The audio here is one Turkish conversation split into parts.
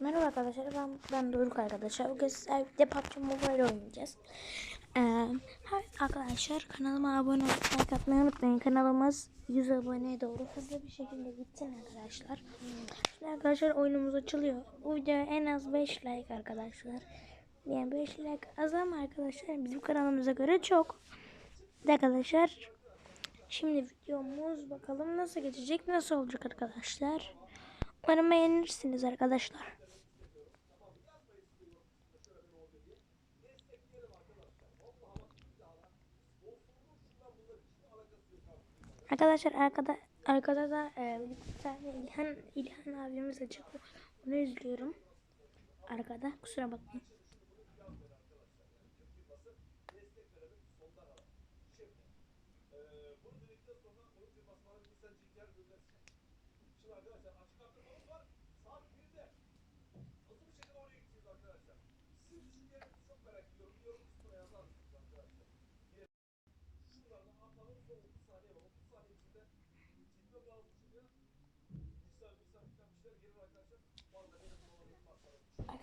Merhaba arkadaşlar ben ben Doruk arkadaşlar. Bugün sizlerle birlikte PUBG Mobile oynayacağız. Ee, arkadaşlar kanalıma abone olup like atmayı unutmayın. Kanalımız 100 aboneye doğru hızlı bir şekilde gitsin arkadaşlar. Şimdi arkadaşlar oyunumuz açılıyor. Bu videoya en az 5 like arkadaşlar. Yani 5 like az ama arkadaşlar bizim kanalımıza göre çok. Evet arkadaşlar şimdi videomuz bakalım nasıl geçecek nasıl olacak arkadaşlar. Umarım beğenirsiniz arkadaşlar. Arkadaşlar arkada arkada da e, bir tane İlhan İlhan abimiz açık. Onu izliyorum. Arkada kusura bakmayın.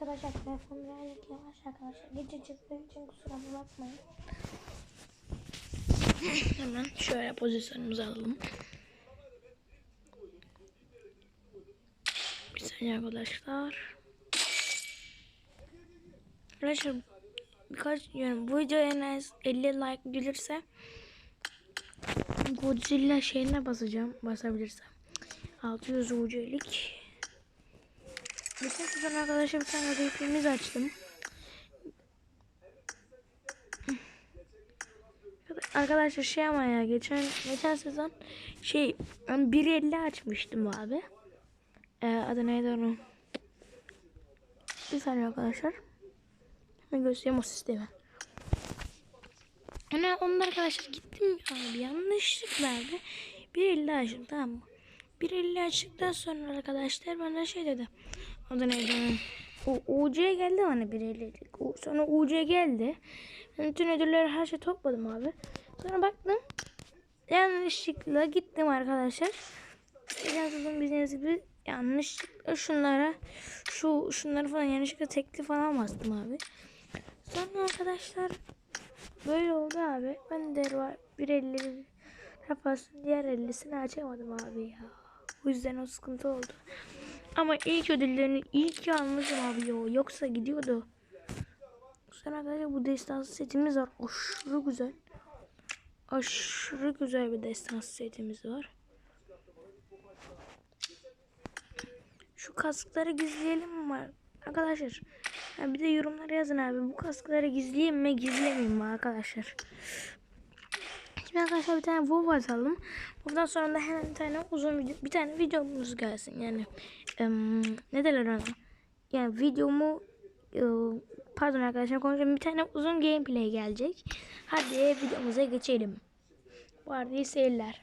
Arkadaşlar telefon birazcık yavaş arkadaşlar. Gece çıktığı için kusura bakmayın. Hemen şöyle pozisyonumuzu alalım. Bir saniye arkadaşlar. Arkadaşlar birkaç yani bu video en az 50 like gelirse Godzilla şeyine basacağım basabilirsem. 600 UC'lik Geçen sezon arkadaşlar bir tane rapimiz açtım. Arkadaşlar şey ama ya geçen geçen sezon şey ben 1.50 açmıştım abi. Ee, adı neydi onun? Bir saniye arkadaşlar. Hemen göstereyim o sistemi. Ona onda arkadaşlar gittim abi yanlışlıkla abi 1.50 açtım tamam mı? 1.50 açtıktan sonra arkadaşlar bana şey dedi. Adı neydi? O UC geldi bana 1.50'lik. Sonra UC geldi. Ben bütün ödülleri her şey topladım abi. Sonra baktım. Yanlışlıkla gittim arkadaşlar. Yazılım bildiğiniz gibi yanlışlıkla şunlara şu şunları falan yanlışlıkla tekli falan bastım abi. Sonra arkadaşlar böyle oldu abi. Ben de var 1.50 yapasın diğer 50'sini açamadım abi ya. O yüzden o sıkıntı oldu. Ama ilk ödüllerini ilk almışım abi yo. Yoksa gidiyordu. Sonra arkadaşlar bu destansı setimiz var. Aşırı güzel. Aşırı güzel bir destansı setimiz var. Şu kaskları gizleyelim mi arkadaşlar? Ha bir de yorumlara yazın abi. Bu kaskları gizleyeyim mi gizlemeyeyim mi arkadaşlar? Şimdi arkadaşlar bir tane WoW atalım. Bundan sonra da hemen bir tane uzun video, bir tane videomuz gelsin. Yani ım, ne derler ona? Yani videomu ıı, pardon arkadaşlar konuşayım. Bir tane uzun gameplay gelecek. Hadi videomuza geçelim. Bu arada iyi seyirler.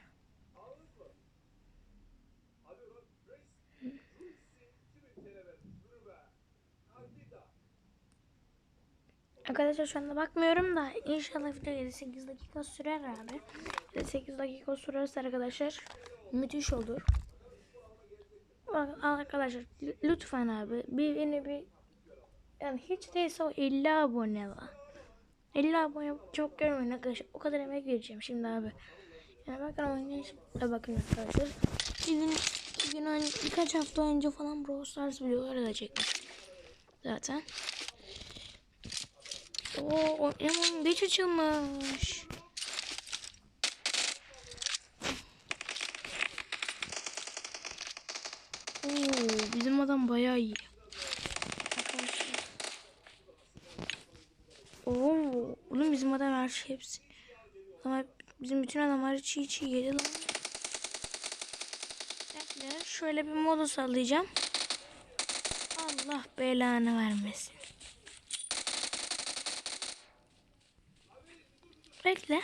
Arkadaşlar şu anda bakmıyorum da inşallah video 7-8 dakika sürer abi. 8 dakika sürerse arkadaşlar müthiş olur. Bak arkadaşlar lütfen abi bir yeni bir yani hiç değilse o 50 abone la. 50 abone çok görmeyin arkadaşlar. O kadar emek vereceğim şimdi abi. Yani bakın oynayışım. Bakın arkadaşlar. Bir gün, bir gün önce, birkaç hafta önce falan Brawl Stars videoları da çekmiş. Zaten. Oo, Emun geç açılmış. Oo, bizim adam bayağı iyi. Oo, oğlum bizim adam her şey hepsi. Ama bizim bütün adamlar çiğ çiğ yedi lan. Bekle, şöyle bir modu sallayacağım. Allah belanı vermesin. Bekle.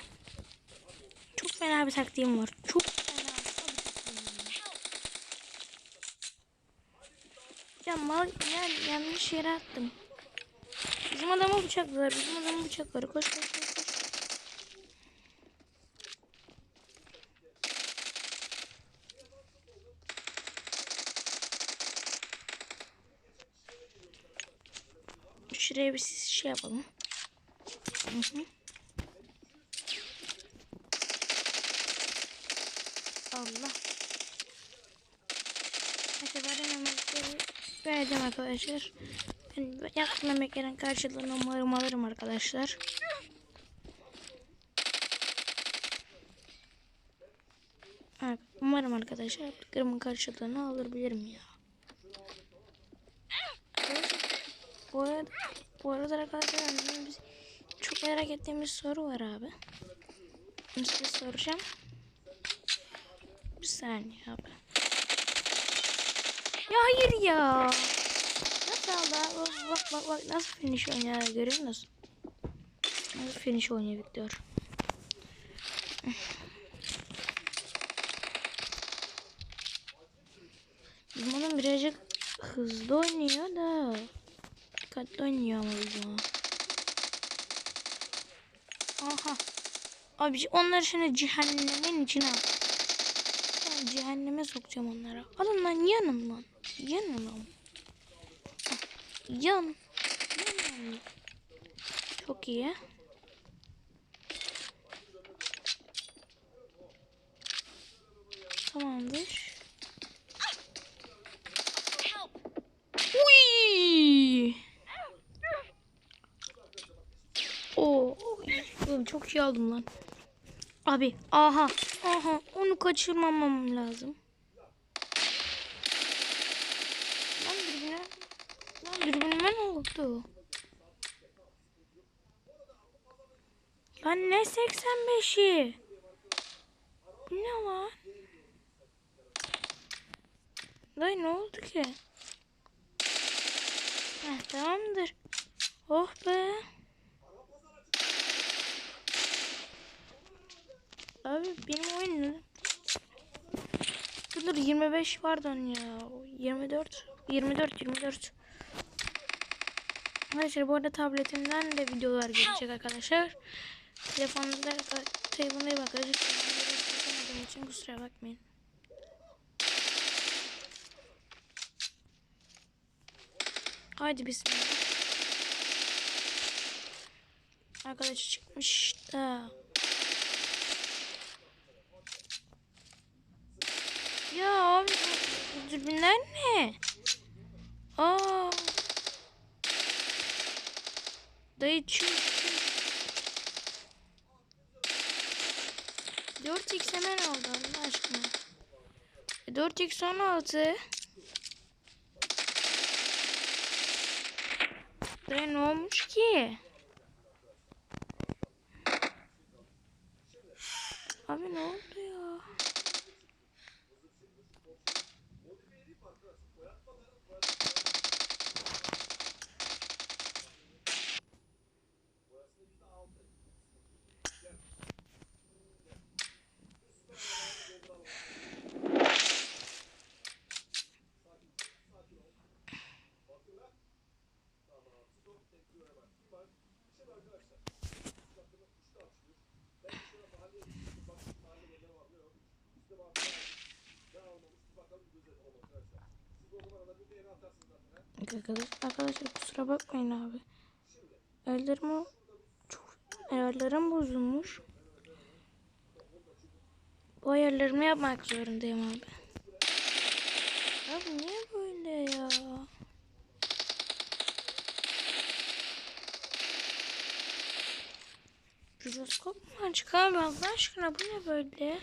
Çok fena bir taktiğim var. Çok fena bir taktiğim var. Ya mal yani yanlış yere attım. Bizim adamı bıçakladılar. Bizim adamı bıçakları. Koş koş koş. koş. şuraya bir şey yapalım. Hı hı. Allah. Vereceğim arkadaşlar. Ben yaptığım yemeklerin karşılığını umarım alırım arkadaşlar. Umarım arkadaşlar yaptıklarımın karşılığını alabilirim ya. Bu arada, bu arada arkadaşlar biz çok merak ettiğimiz soru var abi. Size soracağım. Bir saniye abi. Ya hayır ya. Nasıl abi? Bak bak bak nasıl finish oynuyor görüyor musun? Nasıl finish oynuyor Victor. Bizim adam birazcık hızlı oynuyor da dikkatli oynuyor ama bizim. Aha. Abi onları şimdi cehennemin içine at. Cehenneme sokacağım onlara. Alın lan yanın lan. Yanın lan. Yan. Yan. Çok iyi. Tamamdır. Uy! Oo, çok iyi aldım lan. Abi, aha, aha, onu kaçırmamam lazım. Lan dürbüne, dürbünüme ne oldu? Lan ne 85'i? Bu ne lan? Lan ne oldu ki? Heh, tamamdır. Oh be. Abi benim oyun dur 25 pardon ya. 24 24 24. Arkadaşlar bu arada tabletimden de videolar gelecek arkadaşlar. Telefonumda telefondayım arkadaşlar. Telefonumda için kusura bakmayın. Haydi bismillah. Arkadaş çıkmış da. Ya abi dürbünler ne? Aa. Dayı çüş. 4x hemen oldu Allah aşkına. 4x 16. Dayı ne olmuş? Abi ne oldu ya? Arkadaşlar kusura bakmayın abi. Ellerim çok ayarlarım bozulmuş. Bu ayarlarımı yapmak zorundayım abi. Abi niye böyle ya? Jiroskop mu açık abi Allah aşkına bu ne böyle?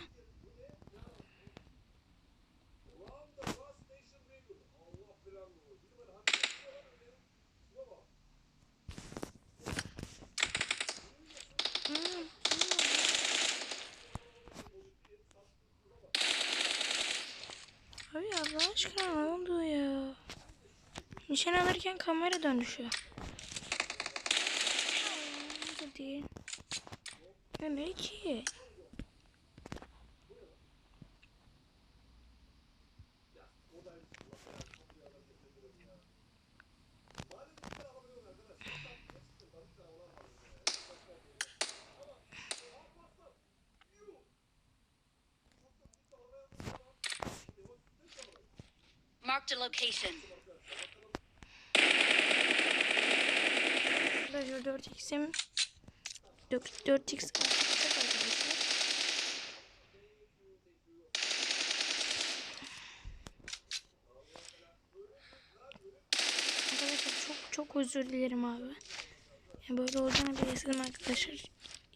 Abi Allah aşkına ne oldu ya? Nişan alırken kamera dönüşüyor. Bu değil. Ya ne ki? Marked a location. Arkadaşlar 4x'im 4x arkadaşlar. Arkadaşlar çok çok özür dilerim abi. Yani böyle olacağını bilirsin arkadaşlar.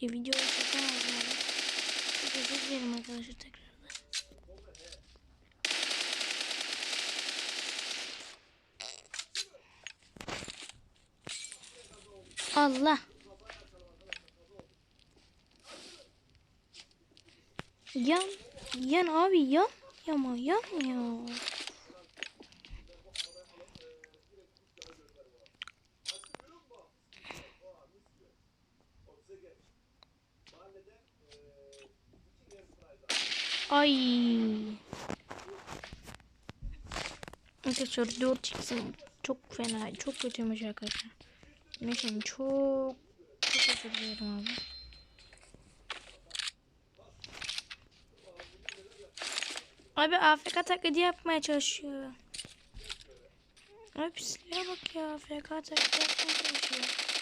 E, videoyu çekemezdim abi. Çok özür dilerim arkadaşlar tekrardan. Allah. Yan. Yan abi yan. Yama yan ya. Ay. Arkadaşlar 4 çıksın. Çok fena. Çok kötüymüş arkadaşlar. Neyse çok çok özür dilerim abi. Abi AFK taklidi yapmaya çalışıyor. Abi bak ya AFK taklidi yapmaya çalışıyor.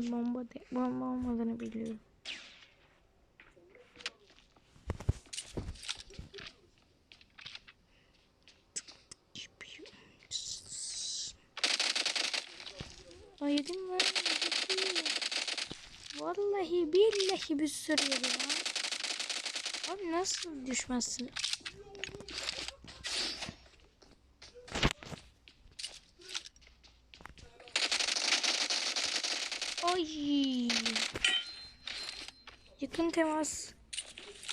Ben bomba, de, bomba olmadığını biliyorum. Ay yedim yedim. Vallahi billahi bir sürü ha. Abi nasıl düşmezsin? Ay. Yakın temas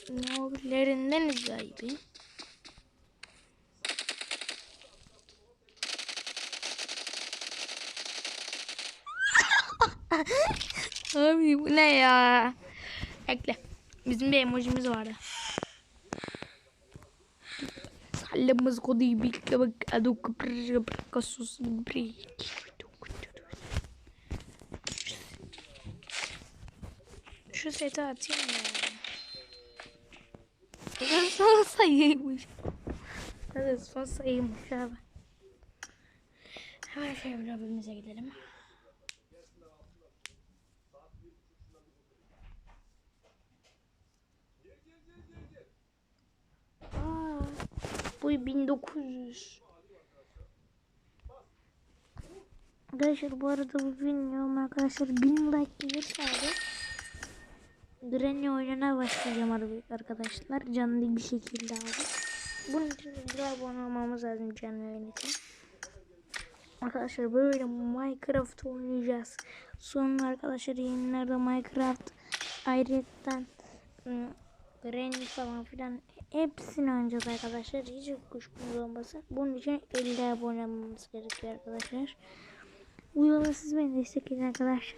nollerinden galibi. Abi bu ne ya? Ekle. Bizim bir emojimiz vardı. Sallımız kodu bir bak aduk kasus break. Şu seti atayım ya. Ben son sayıymış. Evet son sayıymış abi. Hemen şöyle bölümümüze gidelim. Aa, bu 1900. Arkadaşlar bu arada bu bilmiyorum arkadaşlar 1000 like gelirse abi Granny oyununa başlayacağım artık arkadaşlar canlı bir şekilde abi. Bunun için bir abone olmamız lazım canlı için. Arkadaşlar böyle Minecraft oynayacağız. Sonra arkadaşlar yayınlarda Minecraft ayrıyetten ıı, falan filan hepsini oynayacağız arkadaşlar. Hiç kuşkunuz olmasın. Bunun için 50 abone olmamız gerekiyor arkadaşlar. Bu yola siz beni destekleyin arkadaşlar.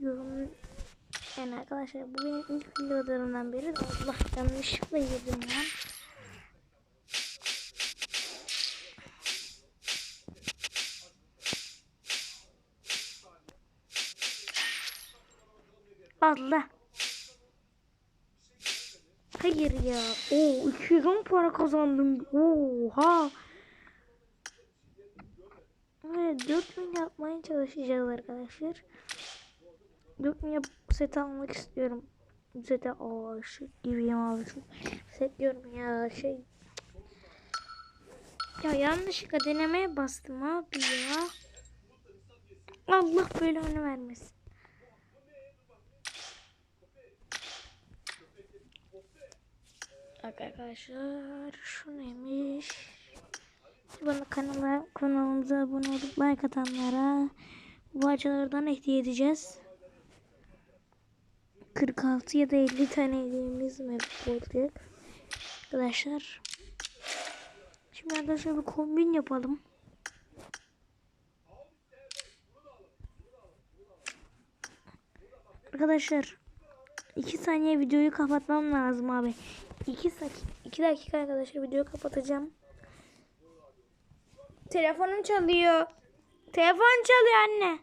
Yorum yani arkadaşlar bu benim ilk videolarımdan biri. Allah yanlışlıkla yedim ya. Allah. Hayır ya. Oo 210 para kazandım. Oha. Evet 4000 yapmaya çalışacağız arkadaşlar. 4000 yap set almak istiyorum. Sete aa şey gibiyim abi set diyorum ya şey. Ya yanlışlıkla denemeye bastım abi ya. Allah belanı vermesin. Bak arkadaşlar şu neymiş? Bana kanala kanalımıza abone olup like atanlara bu açılardan hediye edeceğiz. 46 ya da 50 tane hediyemiz mevcut olacak. Arkadaşlar. Şimdi arkadaşlar bir kombin yapalım. Arkadaşlar 2 saniye videoyu kapatmam lazım abi. 2 2 dakika arkadaşlar videoyu kapatacağım. Telefonum çalıyor. Telefon çalıyor anne.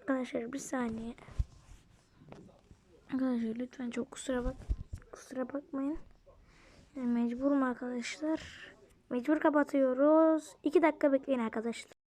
Arkadaşlar bir saniye. Arkadaşlar lütfen çok kusura bak kusura bakmayın. Yani mecburum arkadaşlar. Mecbur kapatıyoruz. 2 dakika bekleyin arkadaşlar.